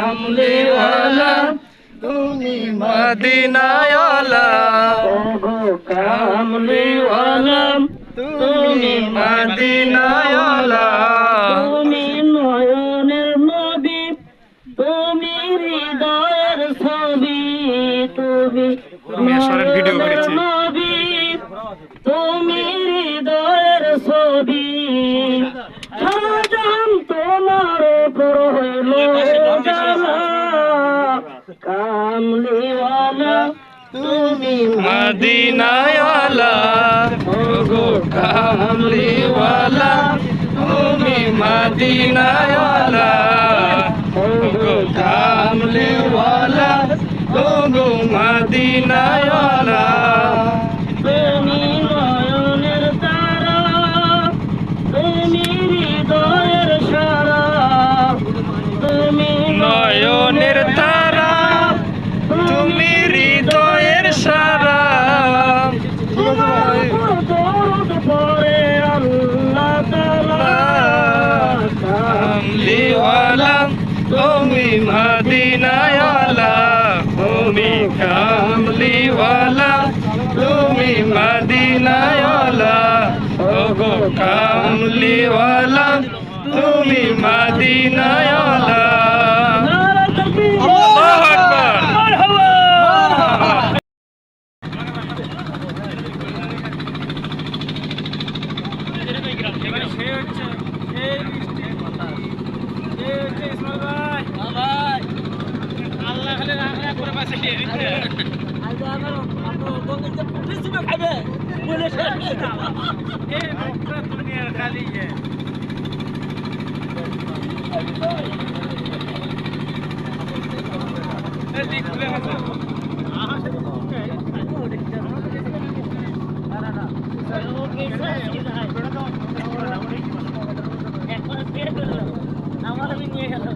কামলিওয়ালা তুমি মদিনাওয়ালা। কামলিওয়ালা তুমি মদিনাওয়ালা। তুমি নয়নের নবী তুমি হৃদয়ের ছবি। তুমি আমি আসলে ভিডিও করেছি। হইল কামলিওয়ালা তুমি মদিনাওয়ালা ওগো কামলিওয়ালা তুমি মদিনাওয়ালা। ওগো কামলিওয়ালা ওগো মদিনাওয়ালা। তুমি মদিনাওয়ালা তুমি কামলিওয়ালা তুমি মদিনাওয়ালা ওগো কামলিওয়ালা তুমি মদিনাওয়ালা এই হচ্ছে এই বৃষ্টির কথা এই হচ্ছে ইসমাল আল্লাহ খালি রাখা করে পাশে খেয়ে দিতে আজ আমার আপনার গঙ্গিতে পুলিশ খালি ইয়ে দিক খুলে আমার আমি নিয়ে গেলাম।